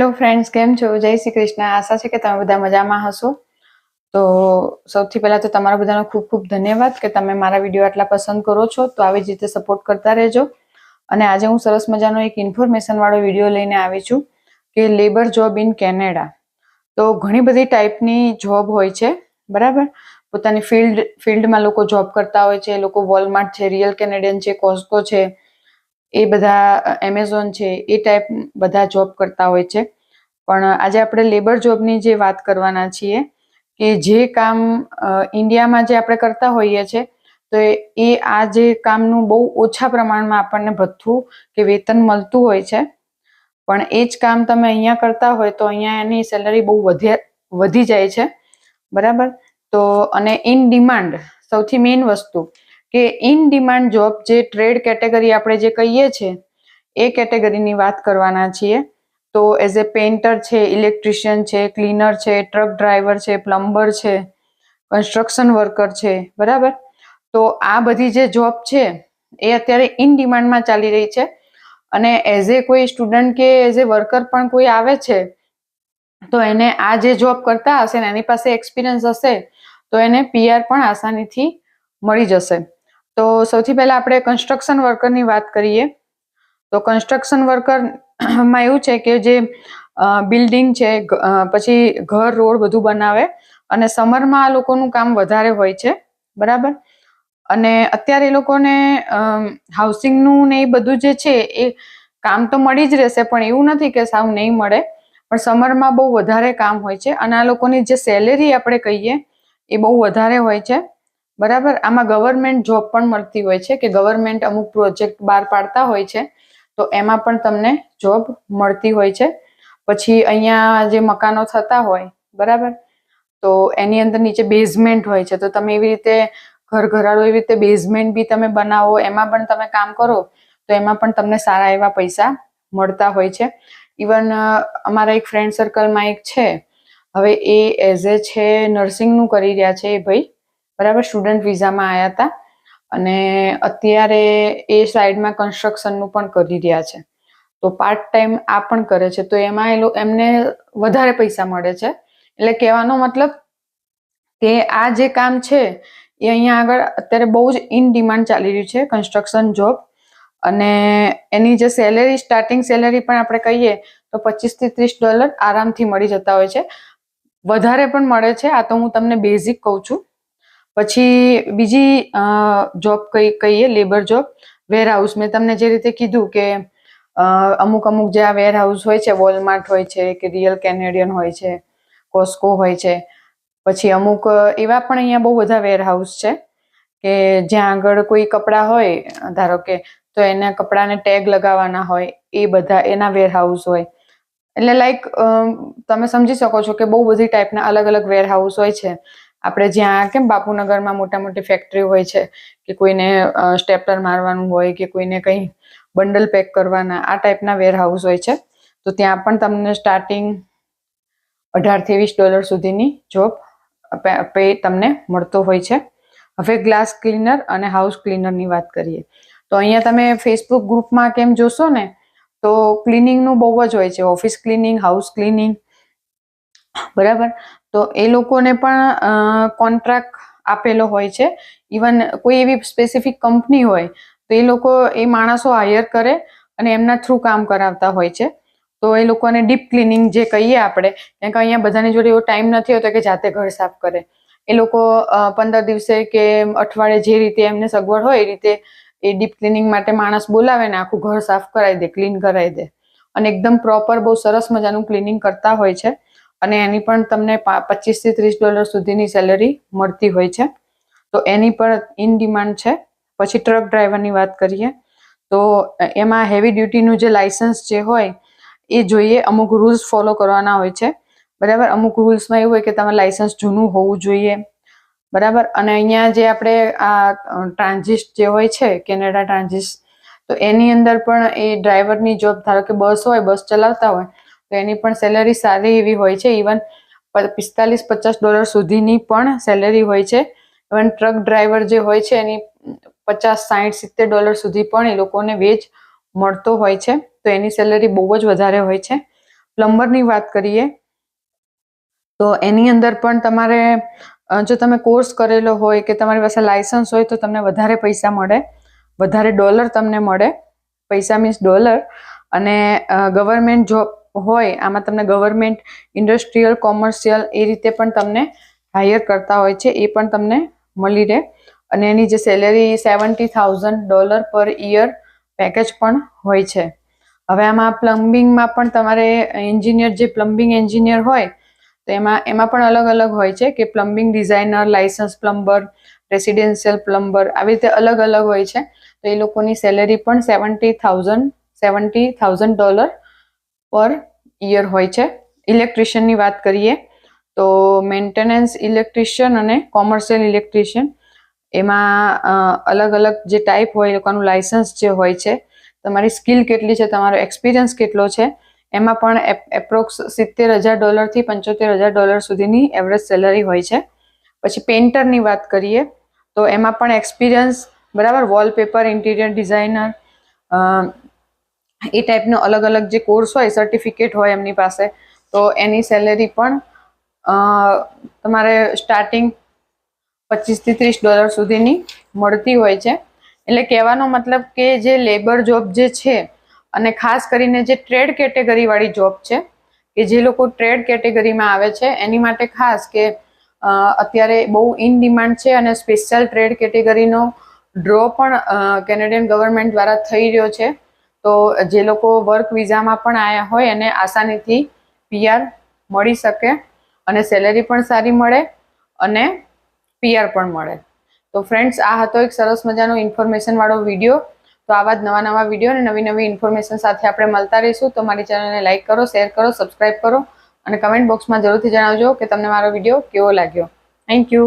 Hello friends કેમ છો? જય શ્રી કૃષ્ણ. આશા છે કે તમે બધા મજામાં હશો. તો સૌથી પહેલા તો તમારા બધાનો ખૂબ ખૂબ ધન્યવાદ કે તમે મારા વીડિયો આટલા પસંદ કરો છો. તો આવી જ રીતે સપોર્ટ કરતા રહેજો. અને આજે હું સરસ મજાનો એક ઇન્ફોર્મેશન વાળો વીડિયો લઈને આવી છું કે લેબર જોબ ઇન કેનેડા તો ઘણી બધી ટાઈપની જોબ હોય છે, બરાબર? પોતાની ફિલ્ડ ફિલ્ડમાં લોકો જોબ કરતા હોય છે, લોકો વોલમાર્ટ છે રિયલ કેનેડિયન છે કોસ્કો છે એ બધા એમેઝોન છે, એ ટાઈપ બધા જોબ કરતા હોય છે. પણ આજે આપણે લેબર જોબની જે વાત કરવાના છીએ કે જે કામ ઇન્ડિયામાં જે આપણે કરતા હોઈએ છીએ તો એ આ જે કામનું બહુ ઓછા પ્રમાણમાં આપણને ભથ્થું કે વેતન મળતું હોય છે. પણ એ જ કામ તમે અહીંયા કરતા હોય તો અહીંયા એની સેલરી બહુ વધે, વધી જાય છે. બરાબર? તો, અને ઇન ડિમાન્ડ સૌથી મેઇન વસ્તુ. કે ઇન ડિમાન્ડ જોબ જે ટ્રેડ કેટેગરી આપણે જે કહીએ છીએ એ કેટેગરીની વાત કરવાના છીએ. તો એઝ એ પેઇન્ટર છે ઇલેક્ટ્રિશિયન છે ક્લીનર છે ટ્રક ડ્રાઈવર છે પ્લમ્બર છે કન્સ્ટ્રક્શન વર્કર છે, બરાબર? તો આ બધી જે જોબ છે, એ અત્યારે ઇન ડિમાન્ડમાં ચાલી રહી છે. અને એઝ એ કોઈ સ્ટુડન્ટ કે એઝ એ વર્કર પણ કોઈ આવે છે, તો એને આ જે જોબ કરતા હશે ને, એની પાસે એક્સપિરિયન્સ હશે, તો એને પીઆર પણ આસાનીથી મળી જશે. તો સૌથી પહેલા આપણે કન્સ્ટ્રક્શન વર્કરની વાત કરીએ. તો કન્સ્ટ્રક્શન વર્કરમાં એવું છે કે જે બિલ્ડિંગ છે પછી ઘર, રોડ બધું બનાવે અને સમરમાં આ લોકોનું કામ વધારે હોય છે. બરાબર? અને અત્યારે એ લોકોને હાઉસિંગનું ને એ બધું જે છે એ કામ તો મળી જ રહેશે, પણ એવું નથી કે સાવ નહીં મળે. પણ સમરમાં બહુ વધારે કામ હોય છે અને આ લોકોની જે સેલેરી આપણે કહીએ એ બહુ વધારે હોય છે. બરાબર? આમાં ગવર્મેન્ટ જોબ પણ મળતી હોય છે કે ગવર્મેન્ટ અમુક પ્રોજેક્ટ બહાર પાડતા હોય છે, તો એમાં પણ તમને જોબ મળતી હોય છે. પછી અહીંયા જે મકાનો થતા હોય, બરાબર? તો એની અંદર નીચે બેઝમેન્ટ હોય છે, તો તમે એવી રીતે ઘર ઘરાડો એવી રીતે બેઝમેન્ટ બી તમે બનાવો, એમાં પણ તમે કામ કરો, તો એમાં પણ તમને સારા એવા પૈસા મળતા હોય છે. ઇવન અમારા એક ફ્રેન્ડ સર્કલમાં એક છે, હવે એ એઝ એ છે નર્સિંગનું કરી રહ્યા છે એ ભાઈ. બરાબર સ્ટુડન્ટ વિઝામાં આવ્યા હતા અને અત્યારે એ સાઈડમાં કન્સ્ટ્રક્શનનું પણ કરી રહ્યા છે. તો પાર્ટ ટાઈમ આ પણ કરે છે. તો એમાં એ એમને વધારે પૈસા મળે છે. એટલે કહેવાનો મતલબ કે આ જે કામ છે, એ અહીંયા આગળ અત્યારે બહુ જ ઇન ડિમાન્ડ ચાલી રહ્યું છે કન્સ્ટ્રક્શન જોબ અને એની જે સેલેરી સ્ટાર્ટિંગ સેલેરી પણ આપણે કહીએ તો પચીસથી ત્રીસ ડોલર આરામથી મળી જતા હોય છે. વધારે પણ મળે છે. આ તો હું તમને બેઝિક કહું છું. પછી બીજી જોબ કઈ, કહીએ લેબર જોબ વેરહાઉસ મેં તમને જે રીતે કીધું કે અમુક અમુક જે આ વેરહાઉસ હોય છે વોલમાર્ટ હોય છે, કે રિયલ કેનેડિયન હોય છે કોસ્કો હોય છે. પછી અમુક, એવા પણ અહીંયા બહુ બધા વેરહાઉસ છે કે જ્યાં આગળ કોઈ કપડાં હોય, ધારો કે તો એના કપડાને ટેગ લગાવવાના હોય, એ બધા એના વેરહાઉસ હોય. એટલે લાઈક તમે સમજી શકો છો કે બહુ બધી ટાઈપના અલગ અલગ વેરહાઉસ હોય છે. આપણે જ્યાં કેમ બાપુનગરમાં મોટા મોટી ફેક્ટરી હોય છે, કે કોઈને સ્ટેપલર મારવાનું હોય કે કોઈને કંઈ બંડલ પેક કરવાના, આ ટાઈપના વેરહાઉસ હોય છે. તો ત્યાં પણ તમને સ્ટાર્ટિંગ અઢારથી વીસ ડોલર સુધીની જોબ પે તમને મળતો હોય છે. હવે ગ્લાસ ક્લીનર અને હાઉસ ક્લીનરની વાત કરીએ. તો અહીંયા તમે ફેસબુક ગ્રુપમાં કેમ જોશો ને, તો ક્લિનિંગનું બહુ જ હોય છે. ઓફિસ ક્લિનિંગ હાઉસ ક્લિનિંગ બરાબર? તો એ લોકોને પણ કોન્ટ્રાક્ટ આપેલો હોય છે. ઇવન કોઈ એવી સ્પેસિફિક કંપની હોય, તો એ લોકો, એ માણસો હાયર કરે અને એમના થ્રુ કામ કરાવતા હોય છે. તો એ લોકોને ડીપ ક્લિનિંગ જે કહીએ આપણે, કારણ કે અહીંયા બધાની જોડે એવો ટાઈમ નથી હોતો કે જાતે ઘર સાફ કરે. એ લોકો પંદર દિવસે કે અઠવાડિયે જે રીતે એમને સગવડ હોય એ રીતે એ ડીપ ક્લિનિંગ માટે માણસ બોલાવે ને આખું ઘર સાફ કરાવી દે ક્લીન કરાવી દે. અને એકદમ પ્રોપર બહુ સરસ મજાનું ક્લિનિંગ કરતા હોય છે. અને એની પણ તમને પચીસથી ત્રીસ ડોલર સુધીની સેલરી મળતી હોય છે. તો એની પણ ઇન ડિમાન્ડ છે. પછી ટ્રક ડ્રાઈવરની વાત કરીએ, તો એમાં હેવી ડ્યુટીનું જે લાઇસન્સ જે હોય, એ જોઈએ અમુક રૂલ્સ ફોલો કરવાના હોય છે. બરાબર? અમુક રૂલ્સમાં એવું હોય કે તમારે લાઇસન્સ જૂનું હોવું જોઈએ. બરાબર? અને અહીંયા જે આપણે આ ટ્રાન્ઝિસ્ટ જે હોય છે, કેનેડા ટ્રાન્ઝિસ્ટ તો એની અંદર પણ એ ડ્રાઈવરની જોબ ધારો કે બસ હોય, બસ ચલાવતા હોય તો એની પણ સેલરી સારી એવી હોય છે. ઇવન પિસ્તાલીસ પચાસ ડોલર સુધીની પણ સેલરી હોય છે. ઇવન ટ્રક ડ્રાઈવર જે હોય છે, એની પચાસ સાઠ સિત્તેર ડોલર સુધી પણ એ લોકોને વેજ મળતો હોય છે. તો એની સેલરી બહુ જ વધારે હોય છે. પ્લમ્બરની વાત કરીએ, તો એની અંદર પણ તમારે જો તમે કોર્સ કરેલો હોય કે તમારી પાસે લાયસન્સ હોય તો તમને વધારે પૈસા મળે. વધારે ડોલર તમને મળે. પૈસા મીન્સ ડોલર અને ગવર્મેન્ટ જોબ હોય, આમાં તમને ગવર્મેન્ટ ઇન્ડસ્ટ્રીયલ કોમર્શિયલ એ રીતે પણ તમને હાયર કરતા હોય છે, એ પણ તમને મળી રહે. અને એની જે salary seventy thousand dollar per year package પણ હોય છે. હવે આમાં પ્લમ્બિંગમાં પણ તમારે એન્જિનિયર જે પ્લમ્બિંગ એન્જિનિયર હોય, તો એમાં એમાં પણ અલગ અલગ હોય છે કે plumbing designer license plumber residential plumber આવી રીતે અલગ અલગ હોય છે. તો એ લોકોની સેલેરી પણ seventy thousand seventy thousand dollar per year હોય છે. ઇલેક્ટ્રિશિયનની વાત કરીએ તો મેન્ટેનન્સ ઇલેક્ટ્રિશિયન અને કોમર્શિયલ ઇલેક્ટ્રિશિયન એમાં અલગ અલગ જે ટાઈપ હોય એ લોકોનું લાયસન્સ જે હોય છે, તમારી સ્કિલ કેટલી છે, તમારો એક્સપિરિયન્સ કેટલો છે, એમાં પણ એપ્રોક્સ સિત્તેર હજાર ડોલરથી પંચોતેર હજાર ડોલર સુધીની એવરેજ સેલરી હોય છે. પછી પેઇન્ટરની વાત કરીએ તો એમાં પણ એક્સપિરિયન્સ, બરાબર, વોલપેપર, ઇન્ટિરિયર ડિઝાઇનર એ ટાઈપનો અલગ અલગ જે કોર્સ હોય સર્ટિફિકેટ હોય એમની પાસે, તો એની સેલેરી પણ તમારે સ્ટાર્ટિંગ પચીસથી ત્રીસ ડોલર સુધીની મળતી હોય છે. એટલે કહેવાનો મતલબ કે જે લેબર જોબ જે છે, અને ખાસ કરીને જે ટ્રેડ કેટેગરીવાળી જોબ છે, કે જે લોકો ટ્રેડ કેટેગરીમાં આવે છે, એની માટે ખાસ કે અત્યારે બહુ ઇન ડિમાન્ડ છે અને સ્પેશિયલ ટ્રેડ કેટેગરીનો ડ્રો પણ કેનેડિયન ગવર્મેન્ટ દ્વારા થઈ રહ્યો છે. તો જે લોકો વર્ક વિઝામાં પણ આવ્યા હોય એને આસાનીથી પીઆર મળી શકે અને સેલેરી પણ સારી મળે અને પીઆર પણ મળે. તો ફ્રેન્ડ્સ આ હતો એક સરસ મજાનો ઇન્ફોર્મેશન વાળો વીડિયો તો આવા જ નવા નવા વીડિયો અને નવી નવી ઇન્ફોર્મેશન સાથે આપણે મળતા રહીશું. તો મારી ચેનલને લાઇક કરો શેર કરો સબસ્ક્રાઈબ કરો અને કમેન્ટ બોક્સમાં જરૂરથી જણાવજો કે તમને મારો વીડિયો કેવો લાગ્યો. Thank you